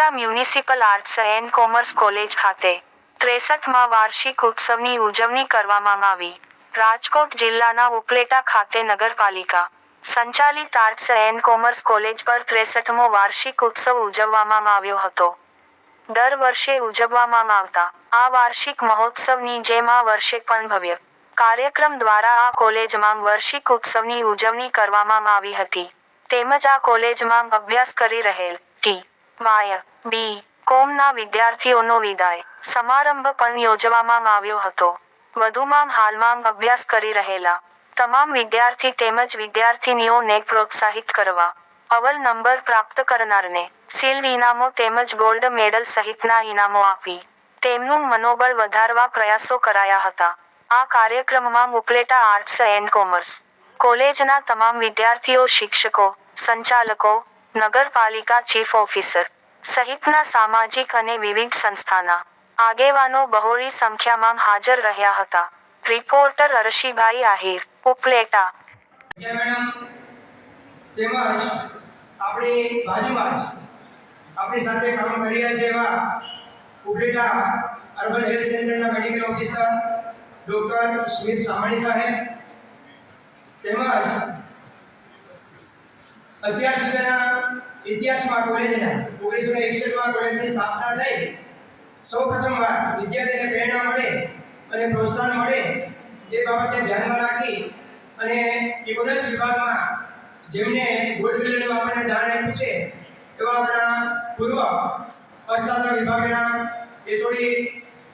Upleta municipal arts and commerce college ખાતે ત્રેસઠમાં વાર્ષિક ઉત્સવની ઉજવણી કરવામાં આવી. રાજકોટ જિલ્લાના ઉપલેટા ખાતે નગરપાલિકા સંચાલિત આર્ટ્સ એન્ડ કોમર્સ કોલેજ પર ત્રેસઠમો વાર્ષિક ઉત્સવ ઉજવવામાં આવ્યો હતો. દર વર્ષે ઉજવવામાં આવતા આ વાર્ષિક મહોત્સવની જેમ વર્ષે પણ ભવ્ય કાર્યક્રમ દ્વારા આ કોલેજમાં વાર્ષિક ઉત્સવની ઉજવણી કરવામાં આવી હતી. તેમજ આ કોલેજમાં અભ્યાસ કરી રહેલ ટી. વાય. બી, કોમના વિદ્યાર્થીઓનો વિદાય. સમારંભ પણ યોજવામાં આવ્યો હતો. વધુમાં હાલમાં અભ્યાસ કરી રહેલા તમામ વિદ્યાર્થી તેમજ વિદ્યાર્થીનીઓને પ્રોત્સાહિત કરવા અવલ નંબર પ્રાપ્ત કરનારને સીલ ઇનામો તેમજ ગોલ્ડ મેડલ સહિતના ઇનામો આપી તેમનું મનોબળ વધારવા પ્રયાસો કરાયા હતા. આ કાર્યક્રમમાં મુકલેટા આર્ટ્સ એન્ડ કોમર્સ કોલેજના તમામ વિદ્યાર્થીઓ, શિક્ષકો, સંચાલકો, નગરપાલિકા ચીફ ઓફિસર સહિતના સામાજિક અને વિવિધ સંસ્થાના આગેવાનો બહોળી સંખ્યામાં હાજર રહ્યા હતા. રિપોર્ટર અરશીભાઈ આહિર, ઉપલેટા. તેમજ આપણી બાજુમાં જ આપણી સાથે કામ કરી રહ્યા છે એવા ઉપલેટા અર્બન હેલ્થ સેન્ટરના medical officer doctor Sumit Samani સાહેબ તેમજ અત્યાર સુધીના ઇતિહાસમાં કોલેજના ઓગણીસો ને એકસઠમાં કોલેજની સ્થાપના થઈ. સૌ પ્રથમવાર વિદ્યાર્થીને પ્રેરણા મળે અને પ્રોત્સાહન મળે તે બાબતે ધ્યાનમાં રાખી અને ઇકોનોમિક્સ વિભાગમાં જેમને ગોલ્ડ મેડલનું આપણને દાન આપ્યું છે, એવા આપણા પૂર્વ અર્થશાસ્ત્ર વિભાગના એચઓડી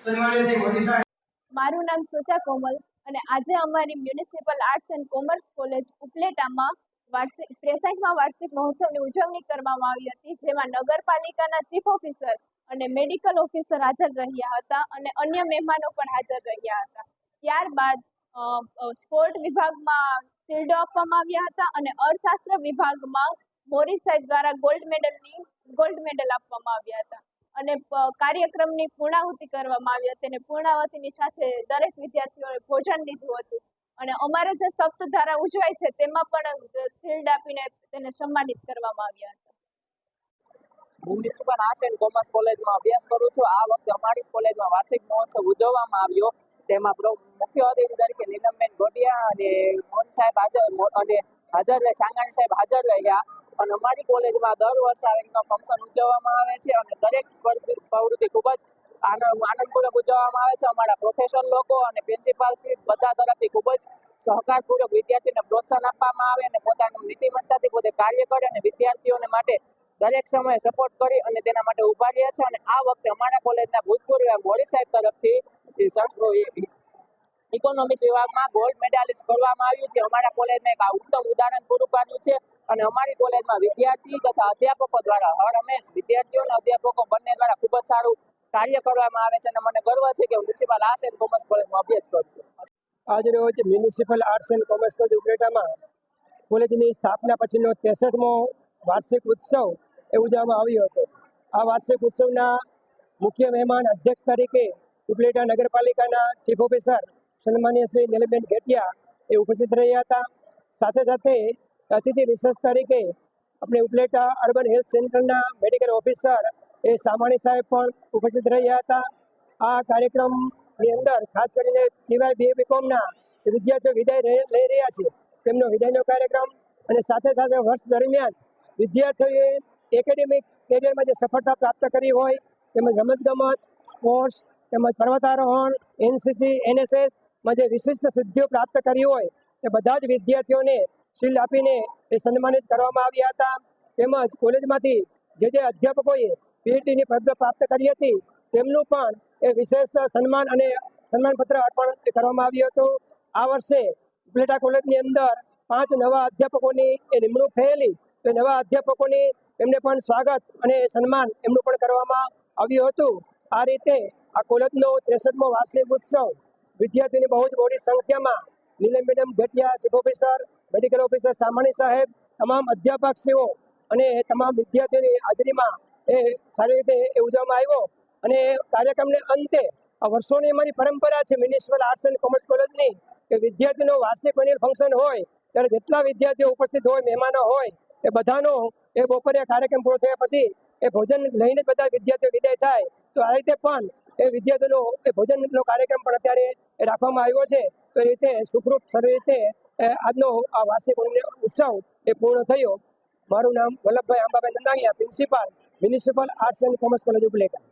સન્માનીય શ્રી મોદી સાહેબ. મારું નામ સુચા કોમલ અને આજે અમારી municipal arts and commerce college ઉપલેટામાં ત્રેસઠમાં વાર્ષિક મહોત્સવની ઉજવણી કરવામાં આવી હતી, જેમાં નગરપાલિકાના ચીફ ઓફિસર અને મેડિકલ ઓફિસર હાજર રહ્યા હતા અને અન્ય મહેમાનો પણ હાજર રહ્યા હતા. ત્યારબાદ સ્પોર્ટ વિભાગમાં શિલ્ડો આપવામાં આવ્યા હતા અને અર્થશાસ્ત્ર વિભાગમાં મોરી સાહેબ દ્વારા ગોલ્ડ મેડલની, ગોલ્ડ મેડલ આપવામાં આવ્યા હતા. અને કાર્યક્રમની પૂર્ણાહુતિ કરવામાં આવી હતી અને પૂર્ણાહુતિની સાથે દરેક વિદ્યાર્થીઓએ ભોજન લીધું હતું. અને અમારે જે સપ્તધારા ઉજવાય છે, તેમાં પણ શિલ્ડ આપીને તેને સન્માનિત કરવામાં આવ્યા હતા. મ્યુનિસિપલ આર્ટ્સ એન્ડ કોમર્સ કોલેજમાં અભ્યાસ કરું છું. આ વખતે અમારી કોલેજમાં વાર્ષિક મહોત્સવ ઉજવવામાં આવ્યો. તેમાં મુખ્ય અતિથિ તરીકે નીલમબેન ગોટિયા અને મોહન સાહેબ હાજર અને હાજર રહે, સાંગાણી સાહેબ હાજર રહ્યા. અને અમારી કોલેજમાં દર વર્ષે આ ફંક્શન ઉજવવામાં આવે છે અને દરેક સ્પર્ધી, પ્રવૃત્તિ ખૂબ જ આનંદપૂર્વક ઉજવવામાં આવે છે. અમારા પ્રોફેસર લોકો અને પ્રિન્સિપાલ શ્રી બધા તરફથી ખૂબ જ સહકારપૂર્વક વિદ્યાર્થીને પ્રોત્સાહન આપવામાં આવે અને પોતાનું નીતિમત્તાથી પોતે કાર્ય કરે અને વિદ્યાર્થીઓને માટે દરેક સમયે સપોર્ટ કરી અને તેના માટે ઊભા રહ્યા છે. અને આ વખતે અમારા કોલેજના ભૂતપૂર્વ મોડી સાહેબ તરફથી ઇકોનોમિક્સ વિભાગમાં ગોલ્ડ મેડાલિસ્ટ કરવામાં આવ્યું છે. અમારા કોલેજમાં એક ઉત્તમ ઉદાહરણ પૂરું પાડ્યું છે. અને અમારી કોલેજમાં વિદ્યાર્થી તથા અધ્યાપકો દ્વારા હર હંમેશ વિદ્યાર્થીઓ અને અધ્યાપકો બંને દ્વારા ખૂબ જ સારું કાર્ય કરવામાં આવે છે અને મને ગર્વ છે કે હું મ્યુનિસિપલ આર્ટ્સ એન્ડ કોમર્સ કોલેજમાં અભ્યાસ કરું છું. આજરોજ municipal arts and commerce college ઉપલેટામાં કોલેજની સ્થાપના પછીનો ત્રેસઠમો વાર્ષિક ઉત્સવ એ ઉજવવામાં આવ્યો હતો. આ વાર્ષિક ઉત્સવના મુખ્ય મહેમાન અધ્યક્ષ તરીકે ઉપલેટા નગરપાલિકાના ચીફ ઓફિસર સન્માનીય શ્રી નીલબેન ઘેટિયા એ ઉપસ્થિત રહ્યા હતા. સાથે સાથે અતિથિ વિશેષ તરીકે આપણે ઉપલેટા અર્બન હેલ્થ સેન્ટરના મેડિકલ ઓફિસર એ સામાણી સાહેબ પણ ઉપસ્થિત રહ્યા હતા. આ કાર્યક્રમની અંદર ખાસ કરીને ટીવાય બી બીકોમના વિદ્યાર્થીઓ વિદાય લઈ રહ્યા છે. તેમનો વિદાયનો કાર્યક્રમ અને સાથે સાથે વર્ષ દરમિયાન વિદ્યાર્થીઓએ એકેડેમિક કેરિયરમાં જે સફળતા પ્રાપ્ત કરી હોય, તેમજ રમતગમત સ્પોર્ટ્સ તેમજ પર્વતારોહણ એનસીસી એનએસએસમાં જે વિશિષ્ટ સિદ્ધિઓ પ્રાપ્ત કરી હોય, તે બધા જ વિદ્યાર્થીઓને શિલ્ડ આપીને એ સન્માનિત કરવામાં આવ્યા હતા. તેમજ કોલેજમાંથી જે જે અધ્યાપકોએ પીએચડીની પદવી પ્રાપ્ત કરી હતી. તેમનું પણ એ વિશેષ સન્માન અને સન્માનપત્ર અર્પણ કરવામાં આવ્યું હતું. આ વર્ષે ઉપલેટા કોલેજની અંદર પાંચ નવા અધ્યાપકોની એ નિમણૂક થયેલી. તો નવા અધ્યાપકોની એમને પણ સ્વાગત અને સન્માન એમનું પણ કરવામાં આવ્યું હતું. આ રીતે આ કોલેજનો ત્રેસઠમો વાર્ષિક ઉત્સવ વિદ્યાર્થીની બહુ જ મોટી સંખ્યામાં Neelam madam Ghatiya chief officer, medical officer Samani સાહેબ, તમામ અધ્યાપકશ્રીઓ અને તમામ વિદ્યાર્થીઓની હાજરીમાં એ સારી રીતે એ ઉજવવામાં આવ્યો. અને કાર્યક્રમને અંતે આ વર્ષોની અમારી પરંપરા છે મ્યુનિસિપલ આર્ટ્સ એન્ડ કોમર્સ કોલેજની કે વિદ્યાર્થીનો વાર્ષિક એન્યુઅલ ફંક્શન હોય, ત્યારે જેટલા વિદ્યાર્થીઓ ઉપસ્થિત હોય, મહેમાનો હોય, એ બધાનો એ બપોરે કાર્યક્રમ પૂરો થયા પછી એ ભોજન લઈને જ બધા વિદ્યાર્થીઓ વિદાય થાય. તો આ રીતે પણ એ વિદ્યાર્થીઓનો એ ભોજનનો કાર્યક્રમ પણ અત્યારે રાખવામાં આવ્યો છે. તો એ રીતે સુખરૂપ, સારી રીતે આજનો આ વાર્ષિક ઉત્સવ એ પૂર્ણ થયો. મારું નામ Vallabhbhai Ambabhai Nandaniya principal municipal arts and commerce college Upleta.